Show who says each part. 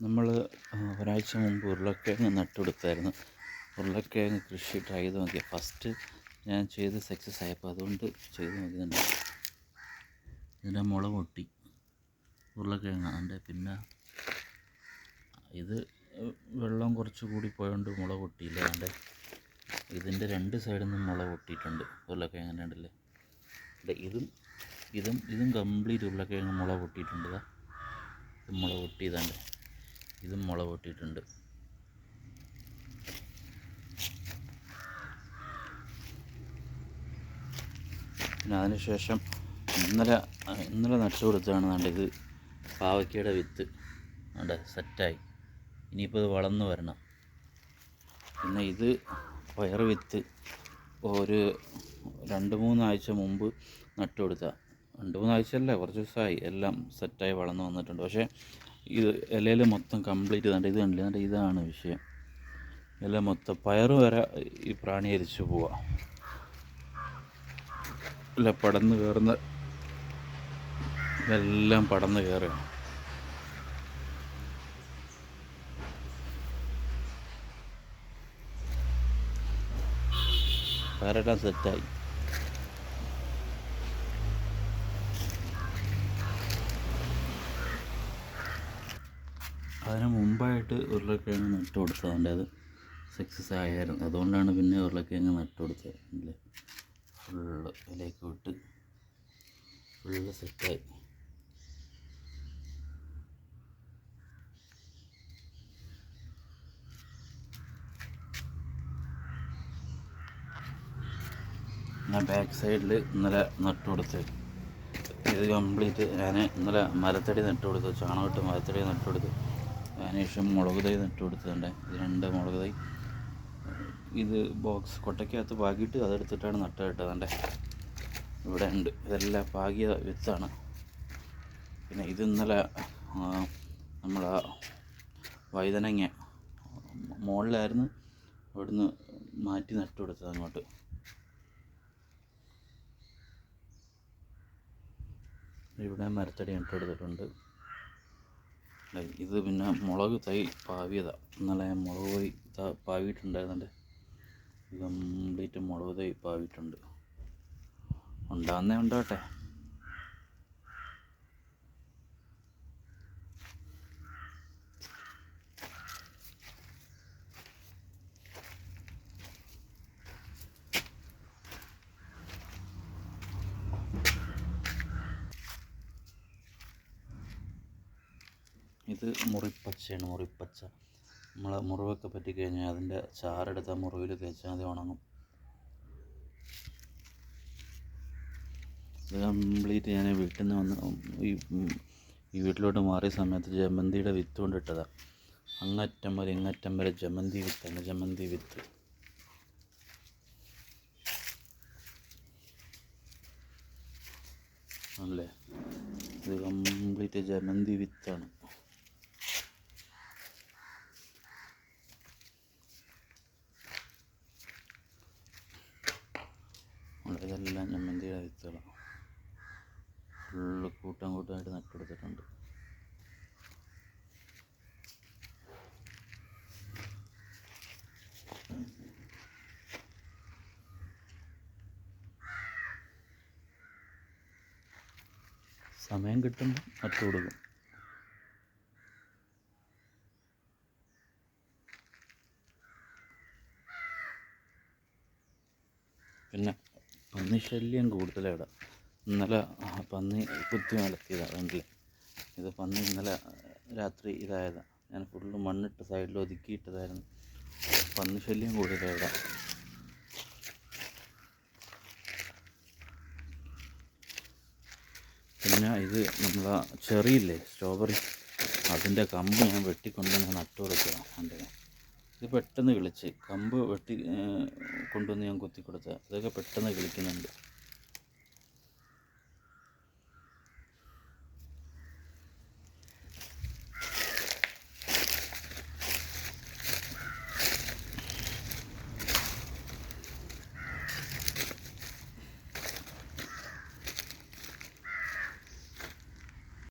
Speaker 1: നമ്മൾ ഒരാഴ്ച മുമ്പ് ഉരുളക്കിഴങ്ങ് നട്ടുകൊടുത്തായിരുന്നു ഉരുളക്കിഴങ്ങ് കൃഷി ട്രൈ ചെയ്ത് നോക്കിയ. ഫസ്റ്റ് ഞാൻ ചെയ്ത് സക്സസ് ആയപ്പോൾ അതുകൊണ്ട് ചെയ്ത് നോക്കിയതുണ്ട് ഇതിന്റെ മുള പൊട്ടി. ഉരുളക്കിഴങ്ങ് അതിന്റെ പിന്നെ ഇത് വെള്ളം കുറച്ച് കൂടി പോയതുകൊണ്ട് മുള പൊട്ടിയില്ല. അതിന്റെ ഇതിന്റെ രണ്ട് സൈഡിൽ നിന്നും മുള പൊട്ടിയിട്ടുണ്ട് ഉരുളക്കിഴങ്ങ് ഉണ്ടല്ലേ ഇതും ഇതും ഇതും കംപ്ലീറ്റ് ഉരുളക്കിഴങ്ങ് മുള പൊട്ടിയിട്ടുണ്ട് മുള പൊട്ടിയതാണ്ട് ഇതും മുള പൊട്ടിയിട്ടുണ്ട്. പിന്നെ അതിനുശേഷം ഇന്നലെ ഇന്നലെ നട്ടു കൊടുത്തതാണ് ദാണ്ട് ഇത് പാവയ്ക്കയുടെ വിത്ത്. അവിടെ സെറ്റായി. ഇനിയിപ്പോൾ ഇത് വളർന്നു വരണം. പിന്നെ ഇത് പയർ വിത്ത് ഒരു രണ്ട് മൂന്നാഴ്ച മുമ്പ് നട്ടു കൊടുത്ത. രണ്ട് മൂന്നാഴ്ചയല്ല കുറച്ച് ദിവസമായി. എല്ലാം സെറ്റായി വളർന്നു വന്നിട്ടുണ്ട്. പക്ഷേ ഇത് ഇലയിൽ മൊത്തം കംപ്ലീറ്റ് കണ്ട് ഇത് കണ്ടില്ല? എന്നിട്ട് ഇതാണ് വിഷയം. ഇല മൊത്തം പയറ് വരെ ഈ പ്രാണി അരിച്ചു പോവാ. ഇല്ല പടന്ന് കയറുന്ന ഇതെല്ലാം പടന്ന് കയറുകയാണ് പയറെല്ലാം സെറ്റായി അതിന് മുമ്പായിട്ട് ഉരുളക്കിഴങ്ങ് നട്ട് കൊടുത്തതുകൊണ്ട് അത് സക്സസ് ആയായിരുന്നു. അതുകൊണ്ടാണ് പിന്നെ ഉരുളക്കിഴങ്ങ് നട്ട് കൊടുത്തത്. അല്ലേ ഫുള്ള് ഇലയൊക്കെ വിട്ട് ഫുള്ള് സെറ്റായി ഞാൻ ബാക്ക് സൈഡിൽ ഇന്നലെ നട്ട് കൊടുത്ത്. ഇത് കംപ്ലീറ്റ് ഞാൻ ഇന്നലെ മരത്തടി നട്ട് കൊടുത്തു. ചാണകമിട്ട് മരത്തടി നട്ട് കൊടുത്തു. അതിനുശേഷം മുളക് തൈ നട്ടു കൊടുത്തിട്ടുണ്ട് ഇത് രണ്ട് മുളക് തൈ. ഇത് ബോക്സ് കൊട്ടയ്ക്കകത്ത് പാകിയിട്ട് അതെടുത്തിട്ടാണ് നട്ട്. ഇട്ടതുണ്ട് ഇവിടെ ഉണ്ട്. ഇതെല്ലാം പാകിയ വിത്താണ്. പിന്നെ ഇത് ഇന്നലെ നമ്മൾ വഴുതനങ്ങ മുകളിലായിരുന്നു ഇവിടുന്ന് മാറ്റി നട്ടു കൊടുത്തത് അങ്ങോട്ട്. ഇവിടെ മരത്തടി നട്ടു കൊടുത്തിട്ടുണ്ട്. ഇത് പിന്നെ മുളക് തൈ പാവിയതാണ് ഇന്നലെ മുളക് തൈ പാവിയിട്ടുണ്ടായിരുന്നുണ്ട്. കംപ്ലീറ്റ് മുളക് തൈ പാവിയിട്ടുണ്ട്. ഉണ്ടാകുന്നേ ഉണ്ടാവട്ടെ. ഇത് മുറിപ്പച്ചയാണ് മുറിപ്പച്ച. നമ്മൾ മുറിവൊക്കെ പറ്റി കഴിഞ്ഞാൽ അതിന്റെ ചാറെടുത്ത മുറിവിൽ തേച്ചാൽ മതി ഉണങ്ങും. ഇത് കംപ്ലീറ്റ് ഞാൻ വീട്ടിൽ നിന്ന് വന്ന് ഈ ഈ വീട്ടിലോട്ട് മാറിയ സമയത്ത് ജമന്തിയുടെ വിത്ത് കൊണ്ടിട്ടതാണ് അങ്ങറ്റം വരെ ഇങ്ങറ്റം വരെ ജമന്തി വിത്താണ് ജമന്തി വിത്ത്. അല്ലേ? ഇത് കംപ്ലീറ്റ് ജമന്തി വിത്താണ്. ഉണ്ട്. ഇതെല്ലാം ജമന്തിയുടെ വിത്തുകളാണ് ഫുള്ള് കൂട്ടം കൂട്ടമായിട്ട് നട്ടെടുത്തിട്ടുണ്ട് സമയം കിട്ടുമ്പോൾ നട്ടു കൊടുക്കും പിന്നെ പന്നി ശല്യം കൂടുതലാണ്. ഇന്നലെ പന്നി കുത്തി മലത്തിയതാണ് കണ്ടില്ലേ? ഇത് പന്നി ഇന്നലെ രാത്രി ഇതായതാണ് ഞാൻ ഫുള്ള് മണ്ണിട്ട് സൈഡിൽ ഒതുക്കിയിട്ടതായിരുന്നു. പന്നി ശല്യം കൂടുതലാണ്. പിന്നെ ഇത് നമ്മളെ ചെറിയില്ലേ സ്ട്രോബെറി അതിന്റെ കമ്പ് ഞാൻ വെട്ടിക്കൊണ്ട് ഞാൻ നട്ടു കൊടുക്കുക എന്റെ ഇത് പെട്ടെന്ന് കിളിച്ച് കമ്പ് വെട്ടി കൊണ്ടുവന്ന് ഞാൻ കുത്തി കൊടുത്തത് ഇതൊക്കെ പെട്ടെന്ന് കിളിക്കുന്നുണ്ട്.